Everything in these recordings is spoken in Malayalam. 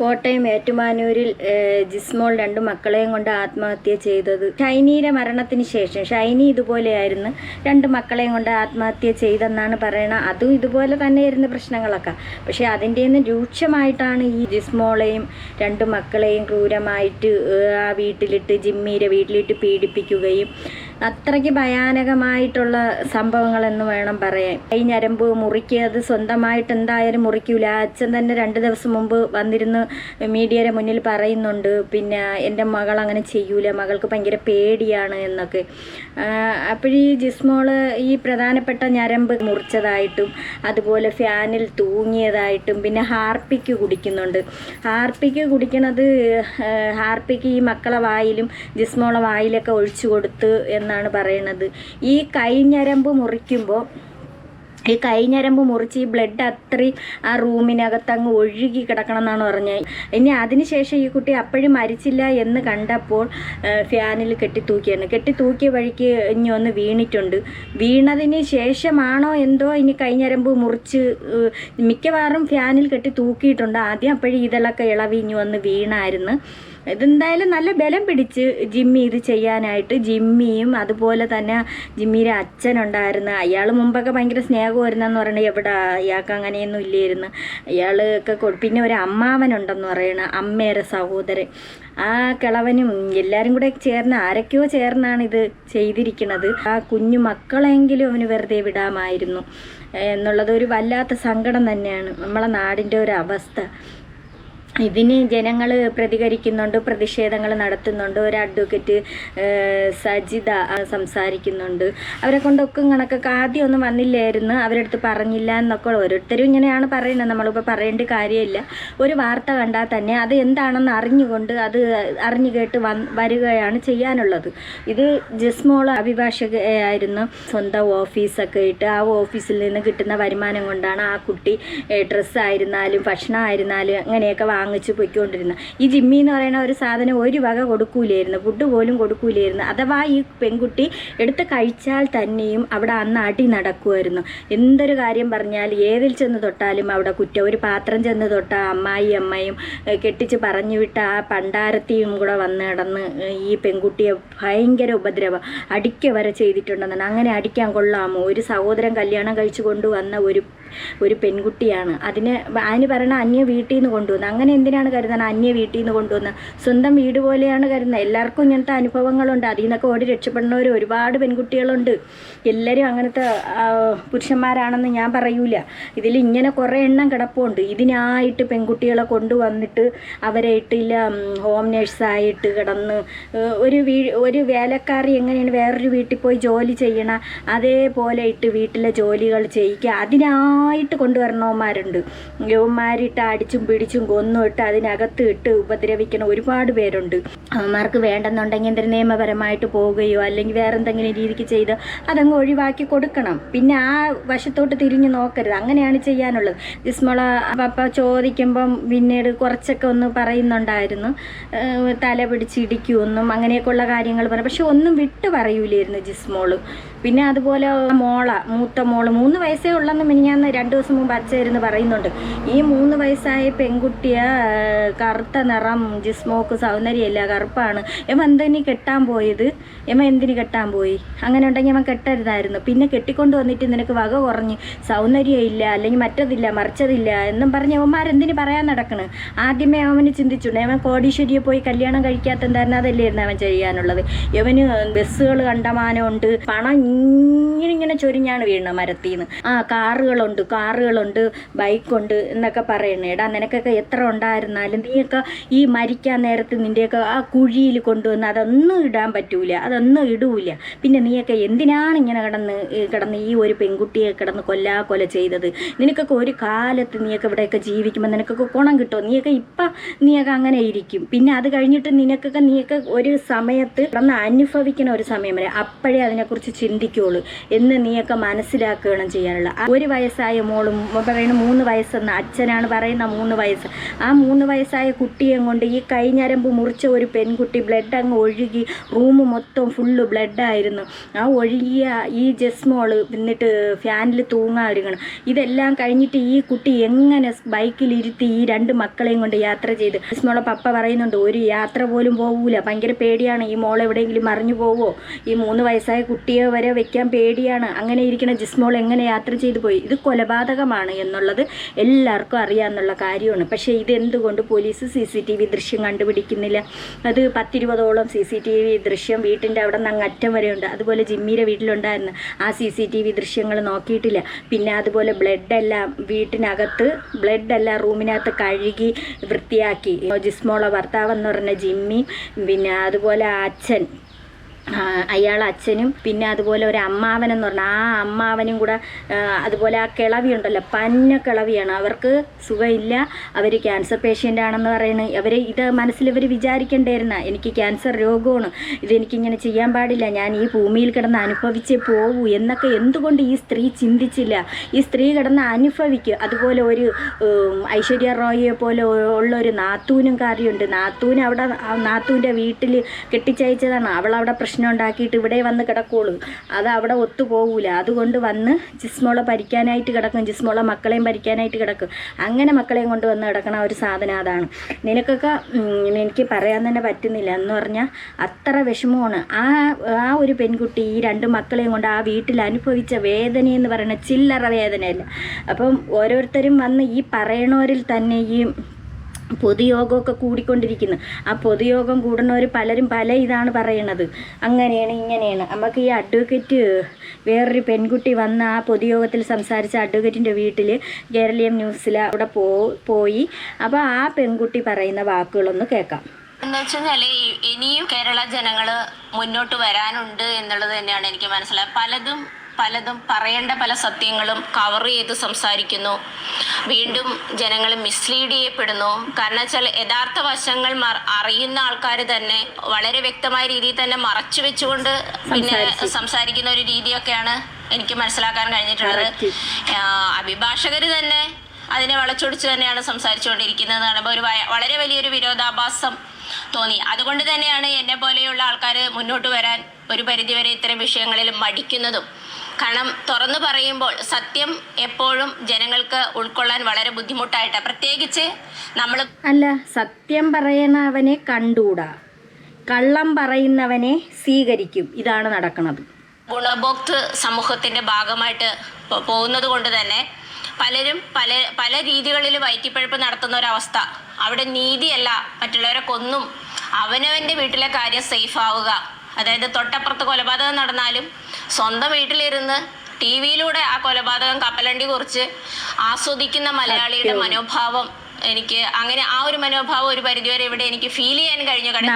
കോട്ടയം ഏറ്റുമാനൂരിൽ ജിസ്മോൾ രണ്ടു മക്കളെയും കൊണ്ട് ആത്മഹത്യ ചെയ്തത്. ഷൈനിയുടെ മരണത്തിന് ശേഷം ഷൈനി ഇതുപോലെയായിരുന്നു രണ്ട് മക്കളെയും കൊണ്ട് ആത്മഹത്യ ചെയ്തെന്നാണ് പറയണത് അതും ഇതുപോലെ തന്നെയായിരുന്നു പ്രശ്നങ്ങളൊക്കെ. പക്ഷെ അതിന്റെ നിന്ന് രൂക്ഷമായിട്ടാണ് ഈ ജിസ്മോളെയും രണ്ട് മക്കളെയും ക്രൂരമായിട്ട് ആ വീട്ടിലിട്ട് ജിമ്മിയുടെ വീട്ടിലിട്ട് പീഡിപ്പിക്കുകയും അത്രയ്ക്ക് ഭയാനകമായിട്ടുള്ള സംഭവങ്ങൾ എന്ന് വേണം പറയാൻ. കൈ ഞരമ്പ് മുറിക്കുക അത് സ്വന്തമായിട്ട് എന്തായാലും മുറിക്കൂല. അച്ഛൻ തന്നെ രണ്ട് ദിവസം മുമ്പ് വന്നിരുന്ന് മീഡിയയുടെ മുന്നിൽ പറയുന്നുണ്ട് പിന്നെ എന്റെ മകൾ അങ്ങനെ ചെയ്യൂല. മകൾക്ക് ഭയങ്കര പേടിയാണ് എന്നൊക്കെ. അപ്പോഴീ ജിസ്മോൾ ഈ പ്രധാനപ്പെട്ട ഞരമ്പ് മുറിച്ചതായിട്ടും അതുപോലെ ഫാനിൽ തൂങ്ങിയതായിട്ടും പിന്നെ ഹാർപ്പിക്ക് കുടിക്കുന്നുണ്ട്. ഹാർപ്പിക്ക് കുടിക്കണത് ഹാർപ്പിക്ക് ഈ മക്കളെ വായിലും ജിസ്മോളെ വായിലൊക്കെ ഒഴിച്ചു കൊടുത്ത് എന്നാണ് പറയുന്നത് ഈ കൈഞ്ഞരമ്പ് മുറിക്കുമ്പോൾ ഈ കൈഞ്ഞരമ്പ് മുറിച്ച് ഈ ബ്ലഡ് അത്രയും ആ റൂമിനകത്ത് അങ്ങ് ഒഴുകി കിടക്കണം എന്നാണ് പറഞ്ഞത്. ഇനി അതിനുശേഷം ഈ കുട്ടി അപ്പോഴും മരിച്ചില്ല എന്ന് കണ്ടപ്പോൾ ഫാനിൽ കെട്ടി തൂക്കിയാണ്. കെട്ടി തൂക്കിയ വഴിക്ക് ഇനി ഒന്ന് വീണിട്ടുണ്ട്. വീണതിന് ശേഷമാണോ എന്തോ ഇനി കൈഞ്ഞരമ്പ് മുറിച്ച് മിക്കവാറും ഫാനിൽ കെട്ടി തൂക്കിയിട്ടുണ്ട്. ആദ്യം അപ്പോഴും ഇതെല്ലാം ഇളവി ഇനി വന്ന് വീണായിരുന്നു. ഇതെന്തായാലും നല്ല ബലം പിടിച്ച് ജിമ്മി ഇത് ചെയ്യാനായിട്ട് ജിമ്മിയും അതുപോലെ തന്നെ ജിമ്മിയുടെ അച്ഛനുണ്ടായിരുന്നു അയാൾ മുമ്പൊക്കെ ഭയങ്കര സ്നേഹമായിരുന്നെന്ന് പറയണത് എവിടെ അയാൾക്ക് അങ്ങനെയൊന്നും ഇല്ലായിരുന്നു. അയാൾക്ക് കൊ- പിന്നെ ഒരു അമ്മാവനുണ്ടെന്ന് പറയണ അമ്മയുടെ സഹോദരൻ. ആ കിളവനും എല്ലാവരും കൂടെ ചേർന്ന് ആരൊക്കെയോ ചേർന്നാണ് ഇത് ചെയ്തിരിക്കുന്നത് ആ കുഞ്ഞു മക്കളെങ്കിലും അവന് വെറുതെ വിടാമായിരുന്നു. എന്നുള്ളത് ഒരു വല്ലാത്ത സങ്കടം തന്നെയാണ്. നമ്മളെ നാടിന്റെ ഒരു അവസ്ഥ. ഇതിന് ജനങ്ങൾ പ്രതികരിക്കുന്നുണ്ട് പ്രതിഷേധങ്ങൾ നടത്തുന്നുണ്ട് ഒരു അഡ്വക്കേറ്റ് സജിത സംസാരിക്കുന്നുണ്ട്. അവരെ കൊണ്ടൊക്കെ കണക്കൊക്കെ ആദ്യം ഒന്നും വന്നില്ലായിരുന്നു അവരെടുത്ത് പറഞ്ഞില്ല എന്നൊക്കെ ഓരോരുത്തരും ഇങ്ങനെയാണ് പറയുന്നത്. നമ്മളിപ്പോൾ പറയേണ്ട കാര്യമില്ല. ഒരു വാർത്ത കണ്ടാൽ തന്നെ അത് എന്താണെന്ന് അറിഞ്ഞുകൊണ്ട് അത് അറിഞ്ഞു കേട്ട് വരികയാണ് ചെയ്യാനുള്ളത്. ഇത് ജസ്മോൾ അഭിഭാഷകയായിരുന്നു സ്വന്തം ഓഫീസൊക്കെ ഇട്ട് ആ ഓഫീസിൽ നിന്ന് കിട്ടുന്ന വരുമാനം കൊണ്ടാണ് ആ കുട്ടി ഡ്രസ്സായിരുന്നാലും ഭക്ഷണമായിരുന്നാലും അങ്ങനെയൊക്കെ വാങ്ങിച്ച് പൊയ്ക്കൊണ്ടിരുന്ന. ഈ ജിമ്മി എന്ന് പറയുന്ന ഒരു സാധനം ഒരു വക കൊടുക്കൂലായിരുന്നു. ഫുഡ് പോലും കൊടുക്കൂലായിരുന്നു. അഥവാ ഈ പെൺകുട്ടി എടുത്ത് കഴിച്ചാൽ തന്നെയും അവിടെ അന്ന് അടി നടക്കുമായിരുന്നു. എന്തൊരു കാര്യം പറഞ്ഞാൽ ഏതിൽ ചെന്ന് തൊട്ടാലും അവിടെ കുറ്റം. ഒരു പാത്രം ചെന്ന് തൊട്ട അമ്മായി അമ്മയും കെട്ടിച്ച് പറഞ്ഞു വിട്ട ആ പണ്ടാരത്തിയും കൂടെ വന്ന് കിടന്ന് ഈ പെൺകുട്ടിയെ ഭയങ്കര ഉപദ്രവം. അടിക്ക വരെ ചെയ്തിട്ടുണ്ടെന്നാണ്. അങ്ങനെ അടിക്കാൻ കൊള്ളാമോ? ഒരു സഹോദരൻ കല്യാണം കഴിച്ചു കൊണ്ടുവന്ന ഒരു ഒരു പെൺകുട്ടിയാണ്. അതിന് അതിന് പറയണ അന്യ വീട്ടിൽ നിന്ന് കൊണ്ടുവന്ന്. അങ്ങനെ എന്തിനാണ് കരുതുന്നത് അന്യ വീട്ടിൽ നിന്ന് കൊണ്ടുവന്ന്? സ്വന്തം വീട് പോലെയാണ് കരുതുന്നത്. എല്ലാവർക്കും ഇങ്ങനത്തെ അനുഭവങ്ങളുണ്ട്. അതിൽ നിന്നൊക്കെ ഓടി രക്ഷപ്പെടുന്നവർ ഒരുപാട് പെൺകുട്ടികളുണ്ട്. എല്ലാവരും അങ്ങനത്തെ പുരുഷന്മാരാണെന്ന് ഞാൻ പറയൂല. ഇതിൽ ഇങ്ങനെ കുറേ എണ്ണം കിടപ്പുണ്ട്. ഇതിനായിട്ട് പെൺകുട്ടികളെ കൊണ്ടുവന്നിട്ട് അവരെ ഇട്ടില്ല ഹോം നേഴ്സായിട്ട് കിടന്ന് ഒരു വീ ഒരു വേലക്കാരി എങ്ങനെയാണ് വേറൊരു വീട്ടിൽ പോയി ജോലി ചെയ്യണ? അതേപോലെ ഇട്ട് വീട്ടിലെ ജോലികൾ ചെയ്യിക്കുക. അതിനായിട്ട് കൊണ്ടുവരണവന്മാരുണ്ട്. യുവന്മാരിട്ട് അടിച്ചും പിടിച്ചും കൊന്നും ഇട്ട് അതിനകത്ത് ഇട്ട് ഉപദ്രവിക്കണ ഒരുപാട് പേരുണ്ട്. അവന്മാർക്ക് വേണ്ടെന്നുണ്ടെങ്കിൽ എന്തെങ്കിലും നിയമപരമായിട്ട് പോവുകയോ അല്ലെങ്കിൽ വേറെ എന്തെങ്കിലും രീതിക്ക് ചെയ്ത് അതങ്ങ് ഒഴിവാക്കി കൊടുക്കണം. പിന്നെ ആ വശത്തോട്ട് തിരിഞ്ഞു നോക്കരുത്. അങ്ങനെയാണ് ചെയ്യാനുള്ളത്. ജിസ്മോള പപ്പ ചോദിക്കുമ്പം പിന്നീട് കുറച്ചൊക്കെ ഒന്ന് പറയുന്നുണ്ടായിരുന്നു. തല പിടിച്ചിടിക്കുമെന്നും അങ്ങനെയൊക്കെയുള്ള കാര്യങ്ങൾ പറയും പക്ഷെ ഒന്നും വിട്ട് പറയൂലായിരുന്നു ജിസ്മോൾ. പിന്നെ അതുപോലെ മോള മൂത്ത മോൾ. മൂന്ന് വയസ്സേ ഉള്ളെന്ന് മിനിഞ്ഞാന്ന് രണ്ട് ദിവസം മുമ്പ് അച്ഛരുന്ന് പറയുന്നുണ്ട്. ഈ മൂന്ന് വയസ്സായ പെൺകുട്ടിയെ കറുത്ത നിറം ജിസ്മോക്ക് സൗന്ദര്യമില്ല കറുപ്പാണ്. എമ്മ എന്തിനു കെട്ടാൻ പോയത്? എമ്മ എന്തിനു കെട്ടാൻ പോയി? അങ്ങനെ ഉണ്ടെങ്കിൽ അവൻ കെട്ടരുതായിരുന്നു. പിന്നെ കെട്ടിക്കൊണ്ട് വന്നിട്ട് നിനക്ക് വക കുറഞ്ഞ് സൗന്ദര്യം ഇല്ല അല്ലെങ്കിൽ മറ്റതില്ല മറിച്ചതില്ല എന്നും പറഞ്ഞ് അവന്മാരെന്തിനു പറയാൻ നടക്കണ്? ആദ്യമേ അവന് ചിന്തിച്ചുണ്ട് അവൻ കോടീശ്വരിയെ പോയി കല്യാണം കഴിക്കാത്ത എന്തായിരുന്നു അതല്ലായിരുന്നു അവൻ ചെയ്യാനുള്ളത്? ഇവന് ബസ്സുകൾ കണ്ടമാനമുണ്ട് പണം ഇങ്ങനെ ഇങ്ങനെ ചൊരിഞ്ഞാണ് വീണ മരത്തിൽ നിന്ന് ആ കാറുകളുണ്ട് കാറുകളുണ്ട് ബൈക്കുണ്ട് എന്നൊക്കെ പറയണേടാ നിനക്കൊക്കെ എത്ര ഉണ്ടായിരുന്നാലും നീയൊക്കെ ഈ മരിക്കാൻ നേരത്ത് നിന്റെയൊക്കെ ആ കുഴിയിൽ കൊണ്ടുവന്ന് അതൊന്നും ഇടാൻ പറ്റൂല അതൊന്നും ഇടൂല. പിന്നെ നീയൊക്കെ എന്തിനാണ് ഇങ്ങനെ കിടന്ന് കിടന്ന് ഈ ഒരു പെൺകുട്ടിയെ കിടന്ന് കൊല്ലാ കൊല ചെയ്തത്? നിനക്കൊക്കെ ഒരു കാലത്ത് നീയൊക്കെ ഇവിടെയൊക്കെ ജീവിക്കുമ്പോൾ നിനക്കൊക്കെ ഗുണം കിട്ടുമോ നീയൊക്കെ ഇപ്പം നീയൊക്കെ അങ്ങനെ ഇരിക്കും. പിന്നെ അത് കഴിഞ്ഞിട്ട് നിനക്കൊക്കെ നീയൊക്കെ ഒരു സമയത്ത് കിടന്ന് അനുഭവിക്കുന്ന ഒരു സമയം വരെ അപ്പോഴേ അതിനെക്കുറിച്ച് ചിന്തി ചിന്തിക്കുള്ളൂ എന്ന് നീയൊക്കെ മനസ്സിലാക്കുകയാണ് ചെയ്യാനുള്ള ഒരു വയസ്സായ മോളും പറയുന്ന മൂന്ന് വയസ്സെന്ന് അച്ഛനാണ് പറയുന്ന മൂന്ന് വയസ്സ്. ആ മൂന്ന് വയസ്സായ കുട്ടിയെ കൊണ്ട് ഈ കൈഞ്ഞരമ്പ് മുറിച്ച ഒരു പെൺകുട്ടി ബ്ലഡ് അങ്ങ് ഒഴുകി റൂം മൊത്തം ഫുള്ള് ബ്ലഡായിരുന്നു ആ ഒഴുകിയ ഈ ജസ്മോൾ എന്നിട്ട് ഫാനിൽ തൂങ്ങാതിരിക്കണം. ഇതെല്ലാം കഴിഞ്ഞിട്ട് ഈ കുട്ടി എങ്ങനെ ബൈക്കിലിരുത്തി ഈ രണ്ട് മക്കളെയും കൊണ്ട് യാത്ര ചെയ്ത്? ജസ്മോളെ പപ്പ പറയുന്നുണ്ട് ഒരു യാത്ര പോലും പോകൂല ഭയങ്കര പേടിയാണ്. ഈ മോൾ എവിടെയെങ്കിലും മറിഞ്ഞു പോവോ? ഈ മൂന്ന് വയസ്സായ കുട്ടിയെ വരെ വെക്കാൻ പേടിയാണ്. അങ്ങനെ ഇരിക്കണ ജിസ്മോൾ എങ്ങനെ യാത്ര ചെയ്തു പോയി? ഇത് കൊലപാതകമാണ് എന്നുള്ളത് എല്ലാവർക്കും അറിയാമെന്നുള്ള കാര്യമാണ്. പക്ഷേ ഇതെന്തുകൊണ്ട് police C C T V ദൃശ്യം കണ്ടുപിടിക്കുന്നില്ല? അത് പത്തിരുപതോളം സി സി ടി വി ദൃശ്യം വീട്ടിന്റെ അവിടെ നിന്ന് അങ്ങറ്റം വരെയുണ്ട്. അതുപോലെ ജിമ്മിയുടെ വീട്ടിലുണ്ടായിരുന്നു ആ സി സി ടി വി ദൃശ്യങ്ങൾ നോക്കിയിട്ടില്ല. പിന്നെ അതുപോലെ ബ്ലഡെല്ലാം വീട്ടിനകത്ത് ബ്ലഡെല്ലാം റൂമിനകത്ത് കഴുകി വൃത്തിയാക്കി. ജിസ്മോള ഭർത്താവ് എന്ന് പറഞ്ഞ ജിമ്മി പിന്നെ അതുപോലെ അച്ഛൻ അയാൾ അച്ഛനും പിന്നെ അതുപോലെ ഒരു അമ്മാവൻ എന്ന് പറഞ്ഞാൽ ആ അമ്മാവനും കൂടെ അതുപോലെ ആ കിളവി ഉണ്ടല്ലോ പന്ന കിളവിയാണ്. അവർക്ക് സുഖമില്ല. അവർ ക്യാൻസർ പേഷ്യന്റ് ആണെന്ന് പറയുന്നത് അവർ ഇത് മനസ്സിൽ ഇവർ വിചാരിക്കേണ്ടായിരുന്ന എനിക്ക് ക്യാൻസർ രോഗമാണ്. ഇതെനിക്കിങ്ങനെ ചെയ്യാൻ പാടില്ല. ഞാൻ ഈ ഭൂമിയിൽ കിടന്ന് അനുഭവിച്ചേ പോകൂ എന്നൊക്കെ എന്തുകൊണ്ട് ഈ സ്ത്രീ ചിന്തിച്ചില്ല? ഈ സ്ത്രീ കിടന്ന് അനുഭവിക്കുക അതുപോലെ ഒരു ഐശ്വര്യ റോയിയെ പോലെ ഉള്ള ഒരു നാത്തൂനും കാര്യമുണ്ട്. നാത്തൂന് അവിടെ നാത്തൂന്റെ വീട്ടിൽ കെട്ടിച്ചയച്ചതാണ്. അവൾ അവിടെ പ്രശ്നം ഉണ്ടാക്കിയിട്ട് ഇവിടെ വന്ന് കിടക്കുള്ളൂ. അത് അവിടെ ഒത്തു ഒത്തുപോകൂല അതുകൊണ്ട് വന്ന് ജിസ്മോളെ ഭരിക്കാനായിട്ട് കിടക്കും. ജിസ്മോളെ മക്കളെയും ഭരിക്കാനായിട്ട് കിടക്കും. അങ്ങനെ മക്കളെയും കൊണ്ട് വന്ന് കിടക്കണ ഒരു സാധനം അതാണ്. നിനക്കൊക്കെ എനിക്ക് പറയാൻ തന്നെ പറ്റുന്നില്ല. എന്ന് പറഞ്ഞാൽ അത്ര വിഷമമാണ്. ആ ആ ഒരു പെൺകുട്ടി ഈ രണ്ട് മക്കളെയും കൊണ്ട് ആ വീട്ടിൽ അനുഭവിച്ച വേദന എന്ന് പറയുന്നത് ചില്ലറ വേദനയല്ല. അപ്പം ഓരോരുത്തരും വന്ന് ഈ പറയണവരിൽ തന്നെ ഈ പൊതുയോഗമൊക്കെ കൂടിക്കൊണ്ടിരിക്കുന്നു. ആ പൊതുയോഗം കൂടുന്നവർ പലരും പല ഇതാണ് പറയണത്. അങ്ങനെയാണ് ഇങ്ങനെയാണ്. നമുക്ക് ഈ അഡ്വക്കേറ്റ് വേറൊരു പെൺകുട്ടി വന്ന് ആ പൊതുയോഗത്തിൽ സംസാരിച്ച അഡ്വക്കേറ്റിന്റെ വീട്ടിൽ കേരളീയം ന്യൂസിൽ അവിടെ പോയി. അപ്പോൾ ആ പെൺകുട്ടി പറയുന്ന വാക്കുകളൊന്ന് കേൾക്കാം. എന്ന് വെച്ചാൽ ഇനിയും കേരള ജനങ്ങൾ മുന്നോട്ട് വരാനുണ്ട് എന്നുള്ളത് തന്നെയാണ് എനിക്ക് മനസ്സിലായത്. പലതും പലതും പറയേണ്ട പല സത്യങ്ങളും കവർ ചെയ്ത് സംസാരിക്കുന്നു. വീണ്ടും ജനങ്ങൾ മിസ്ലീഡ് ചെയ്യപ്പെടുന്നു. കാരണം വെച്ചാൽ യഥാർത്ഥ വശങ്ങൾ അറിയുന്ന ആൾക്കാർ തന്നെ വളരെ വ്യക്തമായ രീതിയിൽ തന്നെ മറച്ചു വെച്ചുകൊണ്ട് പിന്നെ സംസാരിക്കുന്ന ഒരു രീതിയൊക്കെയാണ് എനിക്ക് മനസ്സിലാക്കാൻ കഴിഞ്ഞിട്ടുള്ളത്. അഭിഭാഷകർ തന്നെ അതിനെ വളച്ചൊടിച്ച് തന്നെയാണ് സംസാരിച്ചുകൊണ്ടിരിക്കുന്നത് കാണുമ്പോൾ ഒരു വളരെ വലിയൊരു വിരോധാഭാസം തോന്നി. അതുകൊണ്ട് തന്നെയാണ് എന്നെ പോലെയുള്ള ആൾക്കാർ മുന്നോട്ട് വരാൻ ഒരു പരിധിവരെ ഇത്തരം വിഷയങ്ങളിൽ മടിക്കുന്നതും. കാരണം തുറന്നു പറയുമ്പോൾ സത്യം എപ്പോഴും ജനങ്ങൾക്ക് ഉൾക്കൊള്ളാൻ വളരെ ബുദ്ധിമുട്ടായിട്ട്. പ്രത്യേകിച്ച് നമ്മൾ അല്ല സത്യം പറയുന്നവനെ കണ്ടൂടാ. കള്ളം പറയുന്നവനെ സ്വീകരിക്കും. ഇതാണ് നടക്കുന്നത് ഗുണഭോക്തൃ സമൂഹത്തിന്റെ ഭാഗമായിട്ട് പോകുന്നത് കൊണ്ട് തന്നെ പലരും പല പല രീതികളിൽ വയറ്റിപ്പഴപ്പ് നടത്തുന്ന ഒരവസ്ഥ അവിടെ നീതിയല്ല മറ്റുള്ളവരെ കൊന്നും. അവനവന്റെ വീട്ടിലെ കാര്യം സേഫ് ആവുക. അതായത് തൊട്ടപ്പുറത്ത് കൊലപാതകം നടന്നാലും സ്വന്തം വീട്ടിലിരുന്ന് ടി വിയിലൂടെ ആ കൊലപാതകം കപ്പലണ്ടി കുറിച്ച് ആസ്വദിക്കുന്ന മലയാളിയുടെ. മനോഭാവം എനിക്ക് അങ്ങനെ ആ ഒരു മനോഭാവം ഒരു പരിധിവരെ ഇവിടെ എനിക്ക് ഫീൽ ചെയ്യാൻ കഴിഞ്ഞു. കാരണം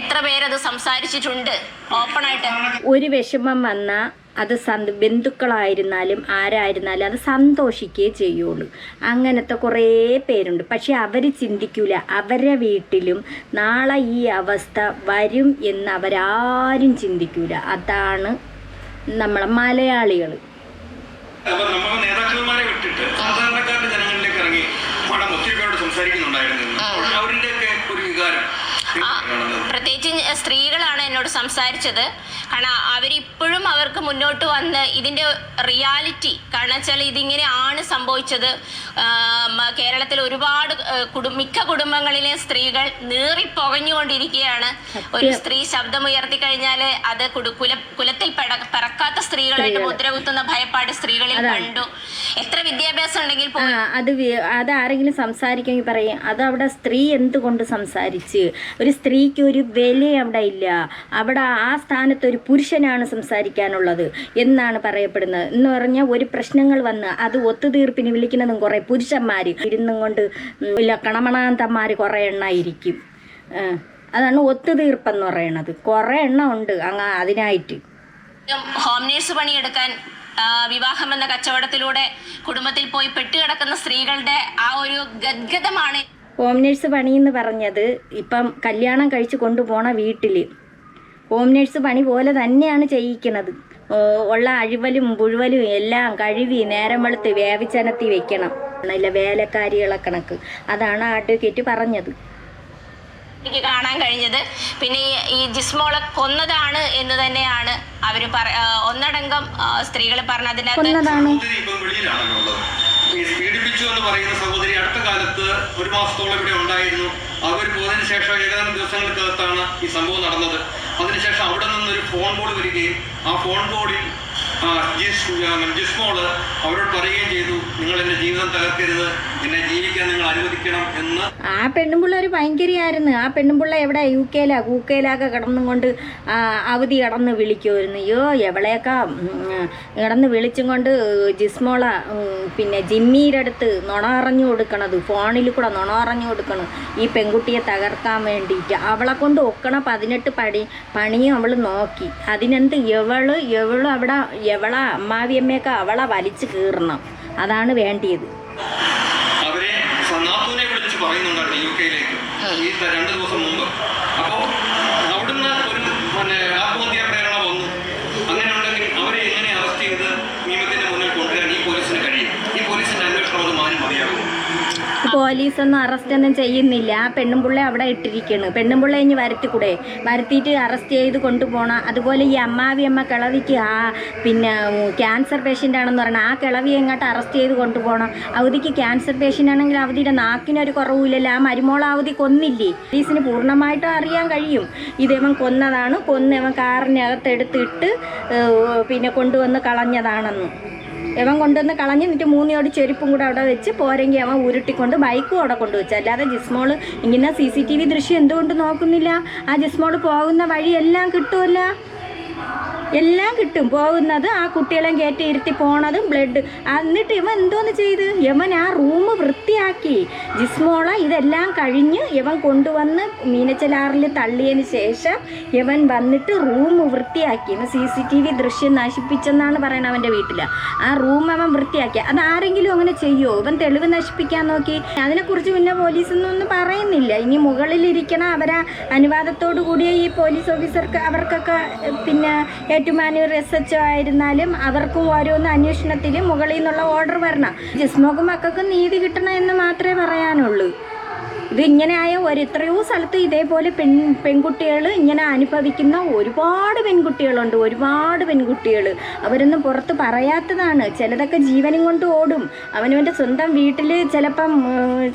എത്ര പേരത് സംസാരിച്ചിട്ടുണ്ട്? ഓപ്പൺ ആയിട്ട്. ഒരു വിഷമം വന്നാൽ അത് സന്ത ബന്ധുക്കളായിരുന്നാലും ആരായിരുന്നാലും അത് സന്തോഷിക്കുകയേ ചെയ്യുള്ളൂ. അങ്ങനത്തെ കുറേ പേരുണ്ട്. പക്ഷെ അവർ ചിന്തിക്കൂല. അവരുടെ വീട്ടിലും നാളെ ഈ അവസ്ഥ വരും എന്ന് അവരാരും ചിന്തിക്കൂല. അതാണ് നമ്മളെ മലയാളികൾ നേതാക്കന്മാരെ വിട്ടിട്ട് സാധാരണക്കാരുടെ ജനങ്ങളിലേക്ക് പ്രത്യേകിച്ച് സ്ത്രീകളാണ് എന്നോട് സംസാരിച്ചത്. കാരണം അവരിപ്പോഴും അവർക്ക് മുന്നോട്ട് വന്ന് ഇതിന്റെ റിയാലിറ്റി കാരണം വെച്ചാൽ ഇതിങ്ങനെയാണ് സംഭവിച്ചത്. കേരളത്തിൽ ഒരുപാട് മിക്ക കുടുംബങ്ങളിലെ സ്ത്രീകൾ നീറിപ്പൊകഞ്ഞുകൊണ്ടിരിക്കുകയാണ് ഒരു സ്ത്രീ ശബ്ദം ഉയർത്തി കഴിഞ്ഞാൽ അത് കുല കുലത്തിൽ പറക്കാത്ത സ്ത്രീകളായിട്ട്. മുദ്ര കുത്തുന്ന ഭയപ്പാട് സ്ത്രീകളിൽ കണ്ടു. എത്ര വിദ്യാഭ്യാസം ഉണ്ടെങ്കിൽ അത് അത് ആരെങ്കിലും സംസാരിക്കുമെങ്കിൽ പറയും അത് അവിടെ സ്ത്രീ എന്തുകൊണ്ട് സംസാരിച്ച്? ഒരു സ്ത്രീക്ക് ഒരു വില അവിടെ ഇല്ല. അവിടെ ആ സ്ഥാനത്ത് ഒരു പുരുഷനാണ് സംസാരിക്കാനുള്ളത് എന്നാണ് പറയപ്പെടുന്നത്. എന്ന് പറഞ്ഞാൽ ഒരു പ്രശ്നങ്ങൾ വന്ന് അത് ഒത്തുതീർപ്പിന് വിളിക്കുന്നതും കുറേ പുരുഷന്മാർ ഇരുന്നും കൊണ്ട് ഇല്ല കണമണാന്തന്മാർ കുറേ എണ്ണ ഇരിക്കും. അതാണ് ഒത്തുതീർപ്പെന്ന് പറയണത്. കുറേ എണ്ണ ഉണ്ട് അങ്ങ അതിനായിട്ട്. ഹോം നേഴ്സ് പണിയെടുക്കാൻ വിവാഹം എന്ന കച്ചവടത്തിലൂടെ കുടുംബത്തിൽ പോയി പെട്ടുകിടക്കുന്ന സ്ത്രീകളുടെ ആ ഒരു ഗദ്ഗതമാണ്. ഹോം നേഴ്സ് പണിയെന്ന് പറഞ്ഞത് ഇപ്പം കല്യാണം കഴിച്ച് കൊണ്ടുപോണ വീട്ടിൽ ഹോം നേഴ്സ് പണി പോലെ തന്നെയാണ് ചെയ്യിക്കുന്നത് ഉള്ള അഴിവലും പുഴുവലും എല്ലാം കഴുകി നേരം വെളുത്ത് വേവിച്ചനത്തി വെക്കണം. ഇല്ല വേലക്കാരികളെ കണക്ക്. അതാണ് അഡ്വക്കേറ്റ് പറഞ്ഞത്. എനിക്ക് കാണാൻ കഴിഞ്ഞത്. പിന്നെ ഈ- ജിസ്മോളെ കൊന്നതാണ് എന്ന് തന്നെയാണ് അവർ ഒന്നടങ്കം സ്ത്രീകൾ ഉള്ളത്. ഈ പീഡിപ്പിച്ചു എന്ന് പറയുന്ന സഹോദരി അടുത്ത കാലത്ത് ഒരു മാസത്തോളം ഇവിടെ ഉണ്ടായിരുന്നു. അവർ പോയതിനു ശേഷം ഏതാനും ദിവസങ്ങൾക്കകത്താണ് ഈ സംഭവം നടന്നത്. അതിനുശേഷം അവിടെ നിന്നൊരു ഫോൺ കോൾ വരികയും ആ ഫോൺ കോളിൽ ആ, ജിസ് ജിസ്മോൾ അവരോട് പറയുകയും ചെയ്തു. നിങ്ങൾ എന്റെ ജീവിതം തകർക്കരുത്. എന്നെ ജീവിക്കാൻ നിങ്ങൾ അനുവദിക്കണം എന്ന് ആ പെണ്ണുമ്പിള്ള ഒരു ഭയങ്കരയായിരുന്നു ആ പെണ്ണുമ്പിള്ള എവിടെ? യു കെയിലാ യു കെയിലൊക്കെ കിടന്നും കൊണ്ട് അവധി കടന്ന് വിളിക്കുമായിരുന്നു അയ്യോ എവിടെയൊക്കെ കിടന്ന് വിളിച്ചും കൊണ്ട് ജിസ്മോള പിന്നെ ജിമ്മിയുടെ അടുത്ത് നുണ അറിഞ്ഞു കൊടുക്കണത് ഫോണിൽ കൂടെ നുണ അറിഞ്ഞു കൊടുക്കണം ഈ പെൺകുട്ടിയെ തകർക്കാൻ വേണ്ടിയിട്ട്. അവളെ കൊണ്ട് ഒക്കണ പതിനെട്ട് പടി പണിയും അവൾ നോക്കി. അതിനെന്ത് എവൾ എവൾ അവിടെ എവള അമ്മാവിയമ്മയൊക്കെ അവളെ വലിച്ചു കീറണം. അതാണ് വേണ്ടിയത്. പറയുന്നുണ്ടായിരുന്നു യു കെയിലേക്ക് ഈ രണ്ടു ദിവസം മുമ്പ് അപ്പോ അവിടുന്ന് ഒരു പിന്നെ ആത്മഹത്യാ പ്രേരണ വന്നു അങ്ങനെ ഉണ്ടെങ്കിൽ അവരെ എങ്ങനെ അറസ്റ്റ് ചെയ്ത് നിയമത്തിന്റെ മുന്നിൽ കൊണ്ടുവരാൻ ഈ പോലീസിന് കഴിയും ഈ പോലീസിന്റെ അന്വേഷണം അത് മാറി മതിയാകും പോലീസൊന്നും അറസ്റ്റ് ഒന്നും ചെയ്യുന്നില്ല. ആ പെണ്ണുമ്പിള്ള അവിടെ ഇട്ടിരിക്കുന്നു പെണ്ണുമ്പിള്ള ഇനി വരുത്തിക്കൂടെ? വരുത്തിയിട്ട് അറസ്റ്റ് ചെയ്ത് കൊണ്ടുപോകണം അതുപോലെ ഈ അമ്മാവി അമ്മ കിളവിക്ക് ആ പിന്നെ ക്യാൻസർ പേഷ്യന്റ് ആണെന്ന് പറയണം ആ കിളവി എങ്ങോട്ട് അറസ്റ്റ് ചെയ്ത് കൊണ്ടുപോകണം അവധിക്ക് ക്യാൻസർ പേഷ്യന്റ് ആണെങ്കിൽ അവധിയുടെ നാക്കിനൊരു കുറവില്ലല്ലോ ആ മരുമോൾ അവധി കൊന്നില്ലേ? പോലീസിന് പൂർണമായിട്ടും അറിയാൻ കഴിയും. ഇതേവൻ കൊന്നതാണ്. കൊന്നവൻ കാറിനകത്ത് എടുത്തിട്ട് പിന്നെ കൊണ്ടുവന്ന് കളഞ്ഞതാണെന്ന്. ഇവൻ കൊണ്ടുവന്ന് കളഞ്ഞ് എന്നിട്ട് മൂന്നിയോട് ചെരുപ്പും കൂടെ അവിടെ വെച്ച് പോരെങ്കിൽ അവൻ ഉരുട്ടിക്കൊണ്ട് ബൈക്കും അവിടെ കൊണ്ടുവച്ചു. അല്ലാതെ ജിസ്മോൾ ഇങ്ങനെ സി സി ടി വി ദൃശ്യം എന്തുകൊണ്ട് നോക്കുന്നില്ല? ആ ജിസ്മോൾ പോകുന്ന വഴിയെല്ലാം കിട്ടുമല്ല എല്ലാം കിട്ടും. പോകുന്നത് ആ കുട്ടികളെ കയറ്റി ഇരുത്തി പോണതും ബ്ലഡ് എന്നിട്ട് ഇവൻ എന്തോന്ന് ചെയ്ത്? യവൻ ആ റൂം വൃത്തിയാക്കി. ജിസ്മോള ഇതെല്ലാം കഴിഞ്ഞ് യവൻ കൊണ്ടുവന്ന് മീനച്ചലാറിൽ തള്ളിയതിന് ശേഷം യവൻ വന്നിട്ട് റൂം വൃത്തിയാക്കി. സി സി ടി വി ദൃശ്യം നശിപ്പിച്ചെന്നാണ് പറയണത് അവന്റെ വീട്ടിൽ ആ റൂം അവൻ വൃത്തിയാക്കി. അത് ആരെങ്കിലും അങ്ങനെ ചെയ്യുമോ ഇവൻ തെളിവ് നശിപ്പിക്കാൻ നോക്കി. അതിനെക്കുറിച്ച് പിന്നെ പോലീസൊന്നും ഒന്നും പറയുന്നില്ല. ഇനി മുകളിലിരിക്കണ അവരാ അനുവാദത്തോടു കൂടിയ ഈ പോലീസ് ഓഫീസർക്ക് അവർക്കൊക്കെ പിന്നെ ഏറ്റുമാനൂർ എസ് എച്ച് ആയിരുന്നാലും അവർക്കും ഓരോന്ന് അന്വേഷണത്തിൽ മുകളിൽ നിന്നുള്ള ഓർഡർ വരണം. ജിസ്മോക്കും മക്കൾക്കും നീതി കിട്ടണം എന്ന് മാത്രമേ പറയാനുള്ളൂ. ഇത് ഇങ്ങനെ ആയ ഒരു എത്രയോ സ്ഥലത്ത് ഇതേപോലെ പെൺ പെൺകുട്ടികൾ ഇങ്ങനെ അനുഭവിക്കുന്ന ഒരുപാട് പെൺകുട്ടികളുണ്ട് ഒരുപാട് പെൺകുട്ടികൾ അവരൊന്നും പുറത്ത് പറയാത്തതാണ്. ചിലതൊക്കെ ജീവനും കൊണ്ട് ഓടും. അവനവന്റെ സ്വന്തം വീട്ടിൽ ചിലപ്പം ചിലപ്പം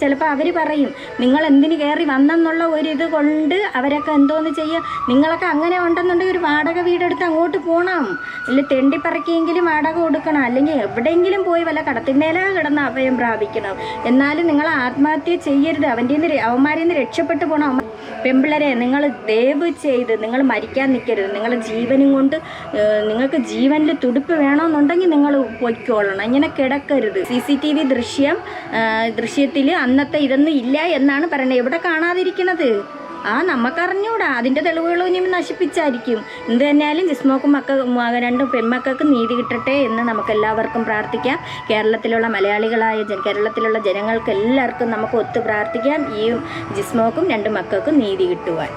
ചിലപ്പോൾ അവർ പറയും നിങ്ങൾ എന്തിന് കയറി വന്നെന്നുള്ള ഒരു കൊണ്ട് അവരൊക്കെ എന്തോന്ന് ചെയ്യുക നിങ്ങളൊക്കെ അങ്ങനെ ഉണ്ടെന്നുണ്ടെങ്കിൽ ഒരു വാടക വീടെടുത്ത് അങ്ങോട്ട് പോകണം ഇല്ല തെണ്ടിപ്പറക്കിയെങ്കിലും വാടക കൊടുക്കണം. അല്ലെങ്കിൽ എവിടെയെങ്കിലും പോയി വല്ല കടത്തിന്റെ കിടന്ന് അഭയം പ്രാപിക്കണം. എന്നാലും നിങ്ങൾ ആത്മഹത്യ ചെയ്യരുത്. അവന്റെ നിന്ന് അവന്മാരിൽ നിന്ന് രക്ഷപ്പെട്ടു പോകണം പെമ്പിള്ളരെ നിങ്ങൾ ദയവ് ചെയ്ത് നിങ്ങൾ മരിക്കാൻ നിൽക്കരുത്. നിങ്ങൾ ജീവനും കൊണ്ട് നിങ്ങൾക്ക് ജീവനിൽ തുടുപ്പ് വേണമെന്നുണ്ടെങ്കിൽ നിങ്ങൾ പൊയ്ക്കോളണം. ഇങ്ങനെ കിടക്കരുത്. സി സി ടി വി ദൃശ്യം ദൃശ്യത്തിൽ അന്നത്തെ ഇതൊന്നും ഇല്ല എന്നാണ് പറയുന്നത് എവിടെ കാണാതിരിക്കണത്? ആ നമുക്കറിഞ്ഞൂടാ അതിന്റെ തെളിവുകളും ഇനി നശിപ്പിച്ചായിരിക്കും. എന്ത് തന്നെയാലും ജിസ്മോക്കും മക്ക രണ്ടും പെൺമക്കൾക്ക് നീതി കിട്ടട്ടെ എന്ന് നമുക്ക് എല്ലാവർക്കും പ്രാർത്ഥിക്കാം. കേരളത്തിലുള്ള മലയാളികളായ കേരളത്തിലുള്ള ജനങ്ങൾക്ക് എല്ലാവർക്കും നമുക്ക് ഒത്തു പ്രാർത്ഥിക്കാം. ഈ ജിസ്മോക്കും രണ്ട് മക്കൾക്കും നീതി കിട്ടുവാൻ.